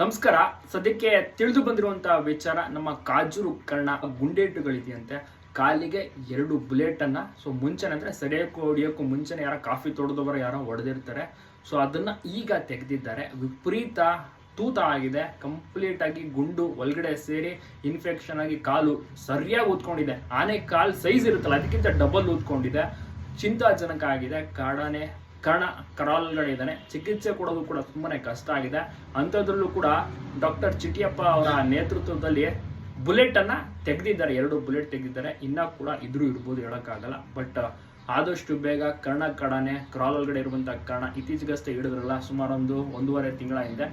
ನಮಸ್ಕಾರ. ಸದ್ಯಕ್ಕೆ ತಿಳಿದು ಬಂದಿರುವಂತಹ ವಿಚಾರ ನಮ್ಮ ಕಾಜೂರು ಕರ್ಣ ಗುಂಡೇಟುಗಳಿದೆಯಂತೆ. ಕಾಲಿಗೆ ಎರಡು ಬುಲೆಟ್ ಅನ್ನ ಸೊ ಮುಂಚೆನೆ ಅಂದ್ರೆ ಸರಿಯಕ್ಕೂ ಹೊಡಿಯೋಕ್ಕೂ ಮುಂಚೆನೆ ಯಾರೋ ಕಾಫಿ ತೊಡೆದವರು ಯಾರೋ ಹೊಡೆದಿರ್ತಾರೆ. ಸೊ ಅದನ್ನ ಈಗ ತೆಗೆದಿದ್ದಾರೆ. ವಿಪರೀತ ತೂತ ಆಗಿದೆ. ಕಂಪ್ಲೀಟ್ ಆಗಿ ಗುಂಡು ಒಳಗಡೆ ಸೇರಿ ಇನ್ಫೆಕ್ಷನ್ ಆಗಿ ಕಾಲು ಸರಿಯಾಗಿ ಊದ್ಕೊಂಡಿದೆ ಆನೆ ಕಾಲು ಸೈಜ್ ಇರುತ್ತಲ್ಲ, ಅದಕ್ಕಿಂತ ಡಬಲ್ ಊದ್ಕೊಂಡಿದೆ ಚಿಂತಾಜನಕ ಆಗಿದೆ. ಕಾಡಾನೆ ಕರ್ಣ ಕರಾಲ್ಗಳಿದ್ದಾನೆ. ಚಿಕಿತ್ಸೆ ಕೊಡೋದು ಕೂಡ ತುಂಬಾನೇ ಕಷ್ಟ ಆಗಿದೆ. ಅಂಥದ್ರಲ್ಲೂ ಕೂಡ ಡಾಕ್ಟರ್ ಚಿಟಿಯಪ್ಪ ಅವರ ನೇತೃತ್ವದಲ್ಲಿ ಬುಲೆಟ್ ಅನ್ನ ತೆಗೆದಿದ್ದಾರೆ. ಎರಡು ಬುಲೆಟ್ ತೆಗೆದಿದ್ದಾರೆ. ಇನ್ನ ಕೂಡ ಇದ್ರೂ ಇರ್ಬೋದು ಹೇಳೋಕ್ಕಾಗಲ್ಲ. ಬಟ್, ಆದಷ್ಟು ಬೇಗ ಕರ್ಣ ಕಡಾನೆ ಕ್ರಾಲ್ ಒಳಗಡೆ ಇರುವಂತಹ ಕರ್ಣ ಇತ್ತೀಚೆಗಷ್ಟೇ ಹಿಡಿದ್ರಲ್ಲ, ಸುಮಾರೊಂದು ಒಂದೂವರೆ ತಿಂಗಳ ಹಿಂದೆ.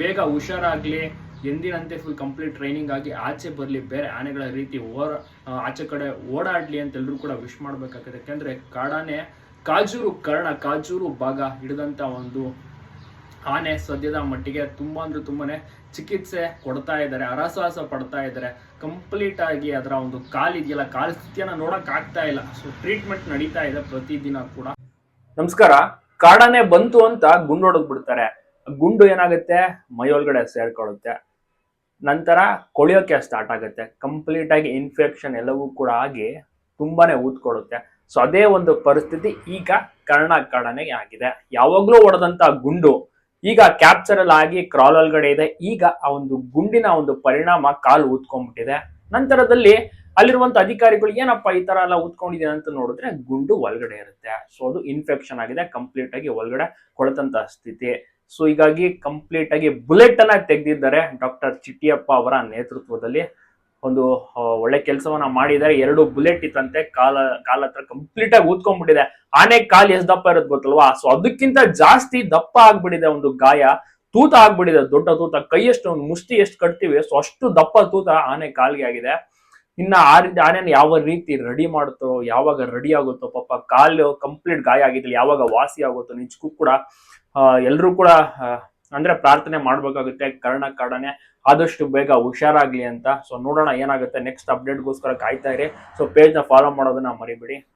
ಬೇಗ ಹುಷಾರಾಗ್ಲಿ, ಎಂದಿನಂತೆ ಫುಲ್ ಕಂಪ್ಲೀಟ್ ಟ್ರೈನಿಂಗ್ ಆಗಿ ಆಚೆ ಬರಲಿ, ಬೇರೆ ಆನೆಗಳ ರೀತಿ ಓರ, ಆಚೆ ಕಡೆ ಓಡಾಡ್ಲಿ ಅಂತ ಎಲ್ಲರೂ ಕೂಡ ವಿಶ್ ಮಾಡ್ಬೇಕಾಗುತ್ತೆ ಯಾಕಂದ್ರೆ ಕಾಡಾನೆ ಕಾಜೂರು ಕರ್ಣ, ಕಾಜೂರು ಭಾಗ ಹಿಡಿದಂತ ಒಂದು ಆನೆ ಸದ್ಯದ ಮಟ್ಟಿಗೆ ತುಂಬಾ ಅಂದ್ರೆ ತುಂಬಾನೇ ಚಿಕಿತ್ಸೆ ಕೊಡ್ತಾ ಇದ್ದಾರೆ ಹರಸಾಹಸ ಪಡ್ತಾ ಇದ್ದಾರೆ. ಕಂಪ್ಲೀಟ್ ಆಗಿ ಅದರ ಒಂದು ಕಾಲಿದೆಯಲ್ಲ ಕಾಲ್ ಸ್ಥಿತಿಯನ್ನ ನೋಡಕ್ ಆಗ್ತಾ ಇಲ್ಲ. ಸೊ ಟ್ರೀಟ್ಮೆಂಟ್ ನಡೀತಾ ಇದೆ ಪ್ರತಿದಿನ ಕೂಡ. ನಮಸ್ಕಾರ. ಕಾಡನೆ ಬಂತು ಅಂತ ಗುಂಡು ಹೊಡೆದು ಬಿಡ್ತಾರೆ. ಗುಂಡು ಏನಾಗುತ್ತೆ? ಮೈಯೊಳಗಡೆ ಸೇರ್ಕೊಳ್ಳುತ್ತೆ. ನಂತರ ಕೊಳಿಯೋಕೆ ಸ್ಟಾರ್ಟ್ ಆಗುತ್ತೆ. ಕಂಪ್ಲೀಟ್ ಆಗಿ ಇನ್ಫೆಕ್ಷನ್ ಎಲ್ಲವೂ ಕೂಡ ಆಗಿ ತುಂಬಾನೇ ಊದ್ಕೊಡುತ್ತೆ ಸೊ ಅದೇ ಒಂದು ಪರಿಸ್ಥಿತಿ ಈಗ ಕರ್ಣ ಕಾಡಾನೆಗೆ ಆಗಿದೆ. ಯಾವಾಗ್ಲೂ ಹೊಡೆದಂತ ಗುಂಡು ಈಗ ಕ್ಯಾಪ್ಚರ್ ಅಲ್ಲಿ ಆಗಿ ಕ್ರಾಲ್ ಒಳಗಡೆ ಇದೆ. ಈಗ ಆ ಒಂದು ಗುಂಡಿನ ಒಂದು ಪರಿಣಾಮ ಕಾಲು ಊದ್ಕೊಂಡ್ಬಿಟ್ಟಿದೆ. ನಂತರದಲ್ಲಿ ಅಲ್ಲಿರುವಂತ ಅಧಿಕಾರಿಗಳು, ಏನಪ್ಪ ಈ ತರ ಎಲ್ಲ ಊದ್ಕೊಂಡಿದೆ ಅಂತ ನೋಡಿದ್ರೆ ಗುಂಡು ಒಳಗಡೆ ಇರುತ್ತೆ. ಸೊ ಅದು ಇನ್ಫೆಕ್ಷನ್ ಆಗಿದೆ. ಕಂಪ್ಲೀಟ್ ಆಗಿ ಒಳಗಡೆ ಕೊಳತಂತ ಸ್ಥಿತಿ. ಸೊ ಹೀಗಾಗಿ ಕಂಪ್ಲೀಟ್ ಆಗಿ ಬುಲೆಟ್ ಅನ್ನ ತೆಗೆದಿದ್ದಾರೆ ಡಾಕ್ಟರ್ ಚಿಟ್ಟಿಯಪ್ಪ ಅವರ ನೇತೃತ್ವದಲ್ಲಿ. ಒಂದು ಒಳ್ಳೆ ಕೆಲಸವನ್ನ ಮಾಡಿದ್ದಾರೆ ಎರಡು ಬುಲೆಟ್ ಇತ್ತಂತೆ, ಕಾಲ ಕಾಲ ಹತ್ರ ಕಂಪ್ಲೀಟ್ ಆಗಿ ಊದ್ಕೊಂಡ್ಬಿಟ್ಟಿದೆ. ಆನೆ ಕಾಲ್ ಎಷ್ಟು ದಪ್ಪ ಇರೋದು ಗೊತ್ತಲ್ವಾ? ಸೊ ಅದಕ್ಕಿಂತ ಜಾಸ್ತಿ ದಪ್ಪ ಆಗ್ಬಿಟ್ಟಿದೆ ಒಂದು ಗಾಯ. ತೂತ ಆಗ್ಬಿಟ್ಟಿದೆ, ದೊಡ್ಡ ತೂತ. ಕೈಯಷ್ಟು, ಒಂದು ಮುಷ್ಟಿ ಎಷ್ಟು ಕಟ್ತೀವಿ ಸೊ ಅಷ್ಟು ದಪ್ಪ ತೂತ ಆನೆ ಕಾಲ್ಗೆ ಆಗಿದೆ. ಇನ್ನ ಆ ರೀತಿ ಆನೆನ ಯಾವ ರೀತಿ ರೆಡಿ ಮಾಡುತ್ತೋ, ಯಾವಾಗ ರೆಡಿ ಆಗುತ್ತೋ, ಪಾಪ ಕಾಲು ಕಂಪ್ಲೀಟ್ ಗಾಯ ಆಗಿದ್ದಲ್ಲಿ, ಯಾವಾಗ ವಾಸಿ ಆಗುತ್ತೋ, ನಿಜಕ್ಕೂ ಕೂಡ ಎಲ್ಲರೂ ಕೂಡ ಅಂದ್ರೆ ಪ್ರಾರ್ಥನೆ ಮಾಡ್ಬೇಕಾಗುತ್ತೆ, ಕರ್ಣ ಕಾಡನೆ ಆದಷ್ಟು ಬೇಗ ಹುಷಾರಾಗ್ಲಿ ಅಂತ. ಸೊ ನೋಡೋಣ ಏನಾಗುತ್ತೆ ನೆಕ್ಸ್ಟ್ ಅಪ್ಡೇಟ್ಗೋಸ್ಕರ ಕಾಯ್ತಾ ಇರಿ. ಸೊ ಪೇಜ್ನ ಫಾಲೋ ಮಾಡೋದನ್ನ ಮರಿಬೇಡಿ.